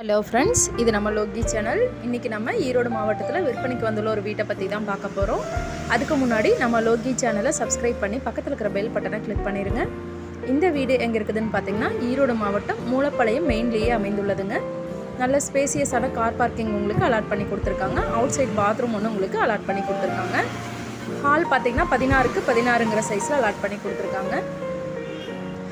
Hello friends இது நம்ம Loki channel இன்றைக்கி நம்ம ஈரோடு மாவட்டத்தில் விற்பனைக்கு வந்துள்ள ஒரு வீட்டை பற்றி தான் பார்க்க போகிறோம் அதுக்கு முன்னாடி நம்ம லோகி சேனலை சப்ஸ்கிரைப் பண்ணி பக்கத்தில் இருக்கிற பெல் பட்டனை கிளிக் பண்ணிடுங்க இந்த வீடு எங்கே இருக்குதுன்னு பார்த்தீங்கன்னா ஈரோடு மாவட்டம் மூலப்பாளையம் மெயின்லேயே அமைந்துள்ளதுங்க. நல்ல ஸ்பேசியஸான கார் பார்க்கிங் உங்களுக்கு அலாட் பண்ணி கொடுத்துருக்காங்க. அவுட் சைட் பாத்ரூம் ஒன்று உங்களுக்கு அலாட் பண்ணி கொடுத்துருக்காங்க. ஹால் பார்த்தீங்கன்னா பதினாறுக்கு பதினாறுங்கிற சைஸில் அலாட் பண்ணி கொடுத்துருக்காங்க.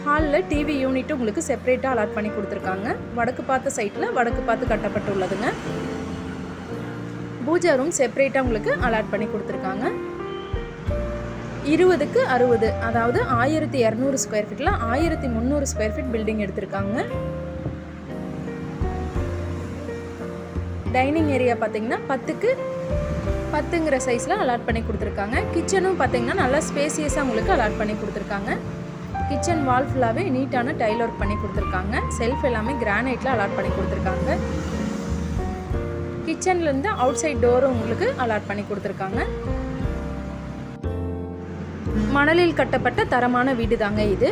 ஹாலில் டிவி யூனிட் உங்களுக்கு செப்பரேட்டாக அலாட் பண்ணி கொடுத்துருக்காங்க. வடக்கு பார்த்த சைட்டில் வடக்கு பார்த்து கட்டப்பட்டுள்ளதுங்க பூஜா ரூம் செப்பரேட்டாக உங்களுக்கு அலாட் பண்ணி கொடுத்துருக்காங்க. இருபதுக்கு அறுபது அதாவது ஆயிரத்தி இரநூறு ஸ்கொயர் ஃபீட்டில் ஆயிரத்தி முந்நூறு ஸ்கொயர் ஃபீட் பில்டிங் எடுத்திருக்காங்க. டைனிங் ஏரியா பார்த்தீங்கன்னா பத்துக்கு பத்துங்கிற சைஸில் அலாட் பண்ணி கொடுத்துருக்காங்க. கிச்சனும் பார்த்தீங்கன்னா நல்லா ஸ்பேசியஸாக உங்களுக்கு அலாட் பண்ணி கொடுத்துருக்காங்க. கிச்சன் வால் ஃபுல்லாகவே நீட்டான டைல் ஒர்க் பண்ணி கொடுத்துருக்காங்க. செல்ஃப் எல்லாமே கிரானைட்டில் அலாட் பண்ணி கொடுத்துருக்காங்க. கிச்சன்லேருந்து அவுட் சைட் டோரும் உங்களுக்கு அலாட் பண்ணி கொடுத்துருக்காங்க. மணலில் கட்டப்பட்ட தரமான வீடு தாங்க இது.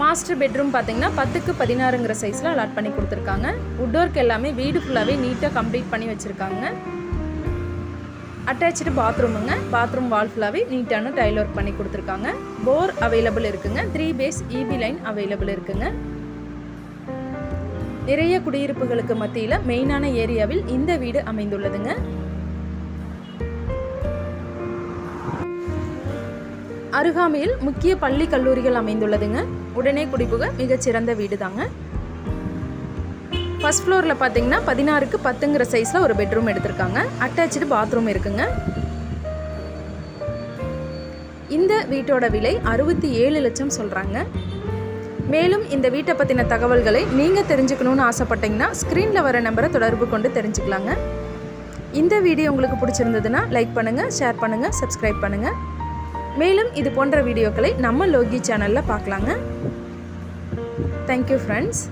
மாஸ்டர் பெட்ரூம் பார்த்தீங்கன்னா பத்துக்கு பதினாறுங்கிற சைஸில் அலாட் பண்ணி கொடுத்துருக்காங்க. வுட் ஒர்க் எல்லாமே வீடு ஃபுல்லாகவே நீட்டாக கம்ப்ளீட் பண்ணி வச்சுருக்காங்க. அட்டாச்சு பாத்ரூமுங்க. பாத்ரூம் வால் ஃபுல்லாகவே நீட்டான டைல் ஒர்க் பண்ணி கொடுத்துருக்காங்க. போர் அவைலபிள் இருக்குங்க. Three phase EB line available இருக்குங்க. நிறைய குடியிருப்புகளுக்கு மத்தியில் மெயினான ஏரியாவில் இந்த வீடு அமைந்துள்ளதுங்க. அருகாமையில் முக்கிய பள்ளி கல்லூரிகள் அமைந்துள்ளதுங்க. உடனே குடிபுக மிகச்சிறந்த வீடு தாங்க ஃபர்ஸ்ட் ஃப்ளோரில் பார்த்தீங்கன்னா பதினாறுக்கு பத்துங்கிற சைஸில் ஒரு பெட்ரூம் எடுத்திருக்காங்க. அட்டாச்சு பாத்ரூம் இருக்குங்க. இந்த வீட்டோட விலை அறுபத்தி ஏழு லட்சம் சொல்கிறாங்க மேலும் இந்த வீட்டை பற்றின தகவல்களை நீங்கள் தெரிஞ்சுக்கணுன்னு ஆசைப்பட்டீங்கன்னா ஸ்க்ரீனில் வர நம்பரை தொடர்பு கொண்டு தெரிஞ்சுக்கலாங்க. இந்த வீடியோ உங்களுக்கு பிடிச்சிருந்ததுன்னா லைக் பண்ணுங்கள் ஷேர் பண்ணுங்கள் சப்ஸ்கிரைப் பண்ணுங்கள் மேலும் இது போன்ற வீடியோக்களை நம்ம லோகி சேனலில் பார்க்கலாங்க தேங்க்யூ ஃப்ரெண்ட்ஸ்